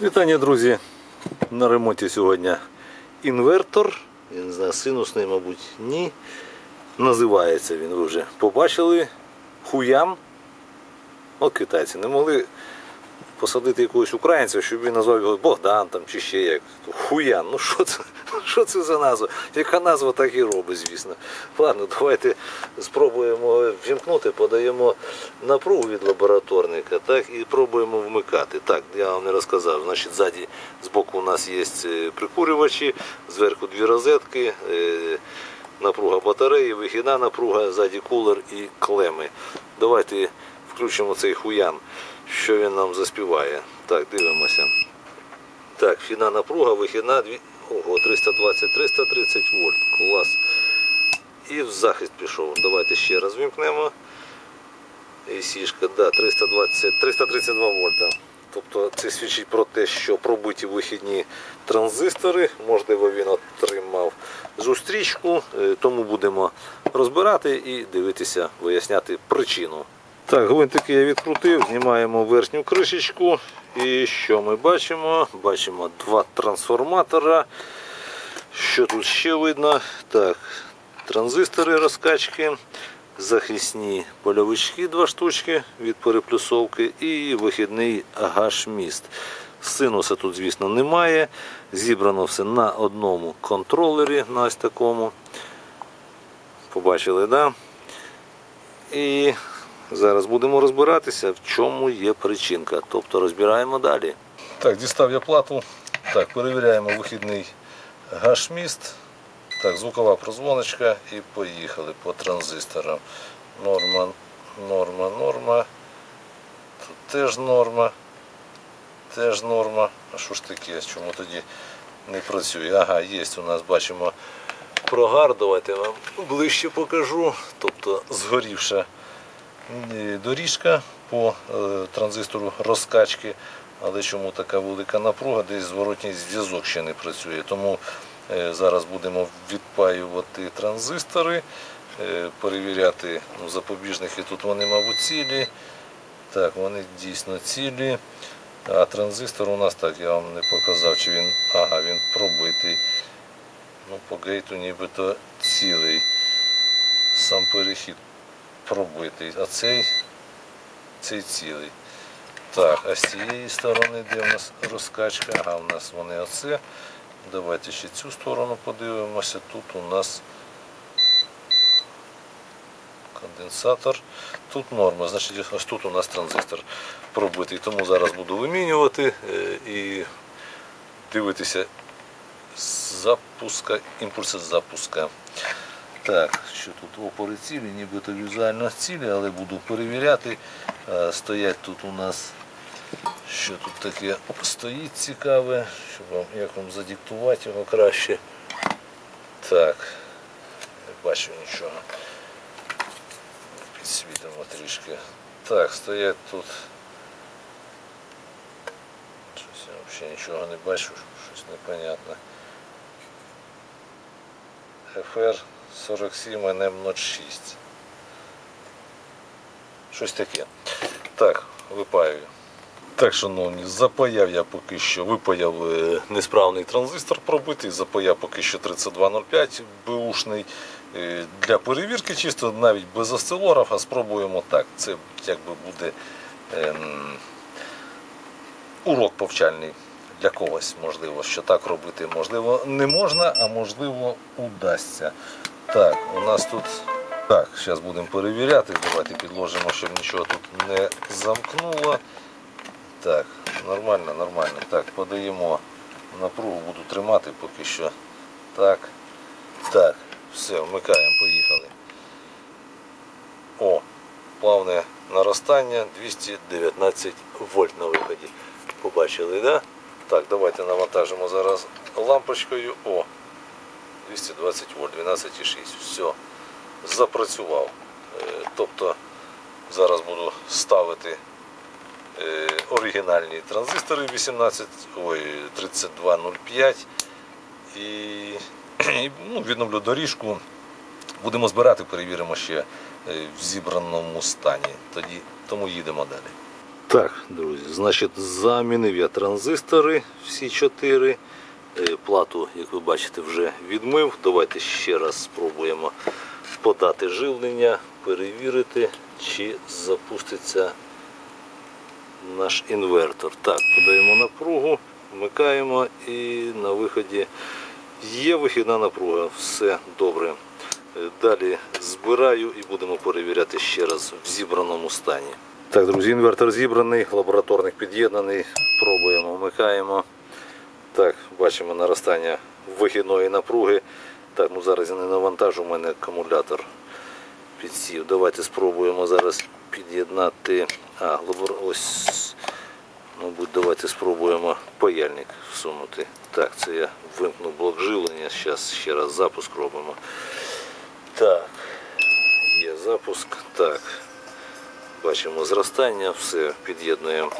Вітання, друзі! На ремонті сьогодні інвертор. Я не знаю, синусний, мабуть, ні. Називається він, ви вже побачили. Хуям. От китайці не могли посадити якогось українця, щоб він назвав його Богдан там, чи ще як. Хуян. Ну що це? Що це за назва? Яка назва, так і робить, звісно. Ладно, давайте спробуємо вімкнути, подаємо напругу від лабораторника, так, і пробуємо вмикати. Так, я вам не розказав. Значить, ззаді, збоку у нас є е, прикурювачі, зверху дві розетки, е, напруга батареї, вихідна напруга, ззаді кулер і клеми. Давайте включимо цей хуян, що він нам заспіває. Так, дивимося. Так, фіна напруга, вихідна, ого, 320, 330 вольт. Клас. І в захист пішов. Давайте ще раз вімкнемо. І сішка, да, 320, 332 вольта. Тобто це свідчить про те, що пробиті вихідні транзистори, можливо, він отримав зустрічку, е, тому будемо розбирати і дивитися, виясняти причину. Так, гвинтики я відкрутив, знімаємо верхню кришечку. І що ми бачимо? Бачимо два трансформатора. Що тут ще видно? Так, транзистори розкачки, захисні польовички, два штучки від переплюсовки і вихідний гаш-міст. Синуса тут, звісно, немає. Зібрано все на одному контролері, на ось такому. Побачили? Да? І зараз будемо розбиратися, в чому є причинка. Тобто розбираємо далі. Так, дістав я плату. Так, перевіряємо вихідний гашміст. Так, звукова прозвоночка і поїхали по транзисторам. Норма, норма, норма. Тут теж норма. Теж норма. А що ж таке? Чому тоді не працює? Ага, є у нас, бачимо, прогар. Давайте вам ближче покажу. Тобто згорівша е, доріжка по е, транзистору розкачки. Але чому така велика напруга? Десь зворотній зв'язок ще не працює. Тому зараз будемо відпаювати транзистори, е, перевіряти ну, запобіжники. Тут вони, мабуть, цілі. Так, вони дійсно цілі. А транзистор у нас так, я вам не показав, чи він. Ага, він пробитий. Ну, по гейту нібито цілий. Сам перехід пробитий, а цей, цей цілий. Так, а з цієї сторони, де в нас розкачка, ага, у нас вони оце. Давайте ще цю сторону подивимося. Тут у нас конденсатор. Тут норма, значить ось тут у нас транзистор пробитий. Тому зараз буду вимінювати е, і дивитися запуска, імпульси запуска. Так, що тут опори цілі, нібито візуально цілі, але буду перевіряти. Е, Стоять тут у нас, що тут таке стоїть цікаве, щоб вам, як вам задиктувати його краще. Так, не бачу нічого. Підсвітимо трішки. Так, стоять тут. Щось я взагалі нічого не бачу, щось непонятне. FR 47 NM06. Щось таке. Так, випаюю. Так, шановні, запаяв я поки що, випаяв е, несправний транзистор пробитий, запаяв поки що 3205 бушний. Е, Для перевірки чисто навіть без осцилографа спробуємо так. Це якби буде ем, урок повчальний для когось, можливо, що так робити можливо не можна, а можливо удасться. Так, у нас тут. Так, зараз будемо перевіряти. Давайте підложимо, щоб нічого тут не замкнуло. Так, нормально, нормально. Так, подаємо напругу, буду тримати поки що. Так. Так, все, вмикаємо, поїхали. О, плавне наростання 219 вольт на виході. Побачили? Да? Так, давайте навантажимо зараз лампочкою. О, 220 вольт, 12,6. Все, запрацював. Е, Тобто зараз буду ставити оригінальні транзистори 18, ой, 3205 і, і ну, відновлю доріжку. Будемо збирати, перевіримо ще е, в зібраному стані. Тоді, тому їдемо далі. Так, друзі, значить, замінив я транзистори всі чотири. Е, Плату, як ви бачите, вже відмив. Давайте ще раз спробуємо подати живлення, перевірити, чи запуститься наш інвертор. Так, подаємо напругу, вмикаємо і на виході є вихідна напруга. Все добре. Е, Далі збираю і будемо перевіряти ще раз в зібраному стані. Так, друзі, інвертор зібраний, лабораторник під'єднаний. Пробуємо, вмикаємо. Так, бачимо наростання вихідної напруги. Так, ну зараз я не навантажу, у мене акумулятор підсів. Давайте спробуємо зараз під'єднати. А, лабор... ось. Мабуть, давайте спробуємо паяльник всунути. Так, це я вимкнув блок живлення. Зараз ще раз запуск робимо. Так, є запуск. Так. Бачимо зростання, все, під'єднуємо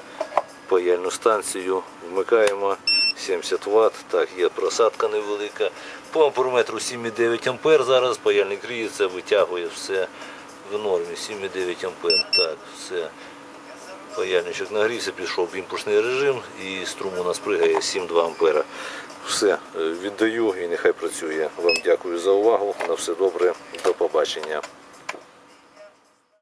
паяльну станцію, вмикаємо 70 Вт. Так, є просадка невелика. По амперметру 7,9 ампер зараз паяльник гріється, витягує все в нормі. 7,9 ампер. Так, все. Паяльничок нагрівся, пішов в імпульсний режим і струм у нас пригає 7,2 ампера. Все, е, віддаю і нехай працює. Вам дякую за увагу. На все добре. До побачення.